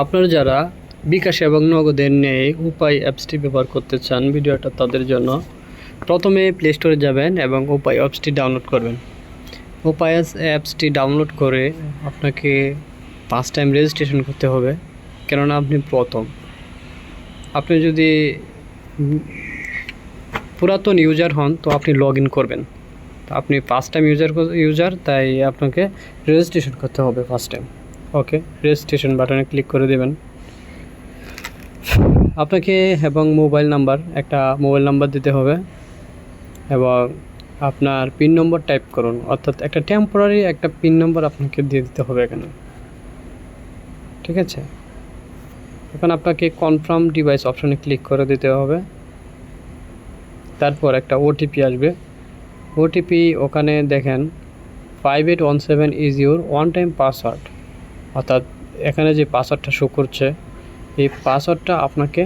আপনারা যারা বিকাশ এবং নগদের নেই উপায় অ্যাপসটি ব্যবহার করতে চান ভিডিওটা তাদের জন্য, প্রথমে প্লে স্টোরে যাবেন এবং উপায় অ্যাপসটি ডাউনলোড করবেন। উপায় অ্যাপসটি ডাউনলোড করে আপনাকে ফার্স্ট টাইম রেজিস্ট্রেশন করতে হবে, কেননা আপনি প্রথম। আপনি যদি পুরাতন ইউজার হন, তো আপনি লগ ইন করবেন আপনি ফার্স্ট টাইম ইউজার ইউজার তাই আপনাকে রেজিস্ট্রেশন করতে হবে ফার্স্ট টাইম। ওকে রেজিস্ট্রেশন বাটনে ক্লিক করে দেবেন। আপনাকে এবং মোবাইল নাম্বার একটা মোবাইল নাম্বার দিতে হবে এবং আপনার পিন নম্বর টাইপ করুন। অর্থাৎ একটা টেম্পোরারি একটা পিন নম্বর আপনাকে দিয়ে দিতে হবে এখানে। ঠিক আছে? এখন আপনাকে কনফার্ম ডিভাইস অপশনে ক্লিক করে দিতে হবে। তারপর একটা ওটিপি আসবে। ওটিপি ওখানে দেখেন five eight one seven is your one time password অর্থাৎ এখানে যে পাসওয়ার্ডটা শো করছে, এই পাসওয়ার্ডটা আপনাকে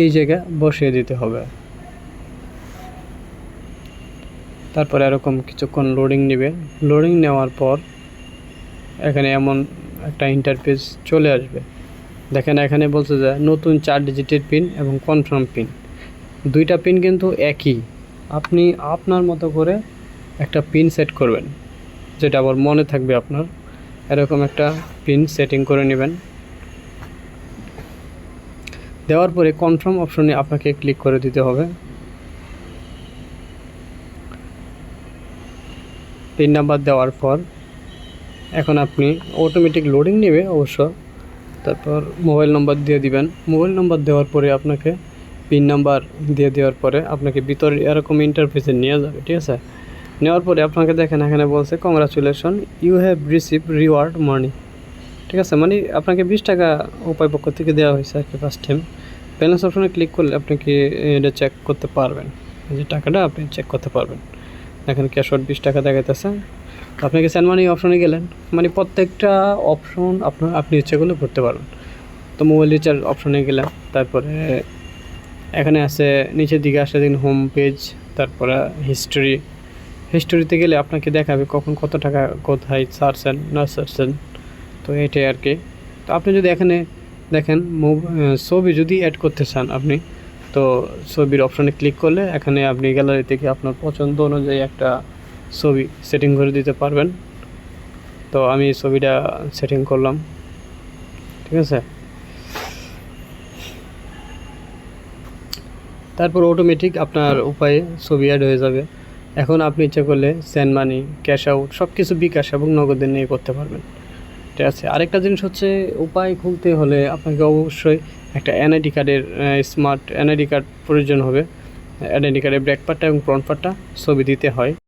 এই জায়গায় বসিয়ে দিতে হবে। তারপরে এরকম কিছুক্ষণ লোডিং নেবে লোডিং নেওয়ার পর এখানে এমন একটা ইন্টারফেস চলে আসবে। দেখেন এখানে বলছে যে নতুন চার ডিজিটের পিন এবং কনফার্ম পিন দুইটা পিন কিন্তু একই। আপনি আপনার মতো করে একটা পিন সেট করবেন, যেটা আবার মনে থাকবে আপনার। এরকম একটা পিন সেটিং করে নেবেন। দেওয়ার পরে কনফার্ম অপশনে আপনাকে ক্লিক করে দিতে হবে। পিন নাম্বার দেওয়ার পর এখন আপনি অটোমেটিক লোডিং নেবে অবশ্য। তারপর মোবাইল নাম্বার দিয়ে দিবেন। মোবাইল নাম্বার দেওয়ার পরে আপনাকে পিন নাম্বার দিয়ে দেওয়ার পরে আপনাকে ভিতরে এরকম ইন্টারফেসে নিয়ে যাবে, ঠিক আছে? নেওয়ার পরে আপনাকে দেখেন, এখানে বলছে congratulation you have receive reward money ঠিক আছে? মানে আপনাকে বিশ টাকা উপায় পক্ষ থেকে দেওয়া হয়েছে আর কি ফার্স্ট টাইম ব্যালেন্স অপশনে ক্লিক করলে আপনি কি এটা চেক করতে পারবেন। যে টাকাটা আপনি চেক করতে পারবেন। এখানে ক্যাশ আউট বিশ টাকা দেখাইতেছে। আপনি কি মানি অপশনে গেলেন? মানে প্রত্যেকটা অপশন আপনার, আপনি ইচ্ছে করলে করতে পারবেন। তো মোবাইল রিচার্জ অপশনে গেলাম, তারপরে এখানে আছে, নিচের দিকে আসলে দেখুন হোম পেজ তারপরে হিস্টোরি হিস্টোরিতে গেলে আপনাকে দেখাবে কখন কত টাকা, কোথায় ছাড়ছেন না ছাড়ছেন তো এটাই আর কি। তো আপনি যদি এখানে দেখেন ছবি যদি অ্যাড করতে চান আপনি, তো ছবির অপশনে ক্লিক করলে এখানে আপনি গ্যালারি থেকে আপনার পছন্দ অনুযায়ী একটা ছবি সেটিং করে দিতে পারবেন। তো আমি ছবিটা সেটিং করলাম। ঠিক আছে? তারপর অটোমেটিক আপনার উপায়ে ছবি অ্যাড হয়ে যাবে। এখন আপনি ইচ্ছা করলে সেন্ড মানি ক্যাশ আউট সব কিছু বিকাশ এবং নগদে নিয়ে করতে পারবেন। ঠিক আছে? আরেকটা জিনিস হচ্ছে, উপায় খুলতে হলে আপনাকে অবশ্যই একটা এনআইডি কার্ডের স্মার্ট এনআইডি কার্ড প্রয়োজন হবে। এনআইডি কার্ডের ব্যাক পার্টটা এবং ফ্রন্ট পার্টটা ছবি দিতে হয়।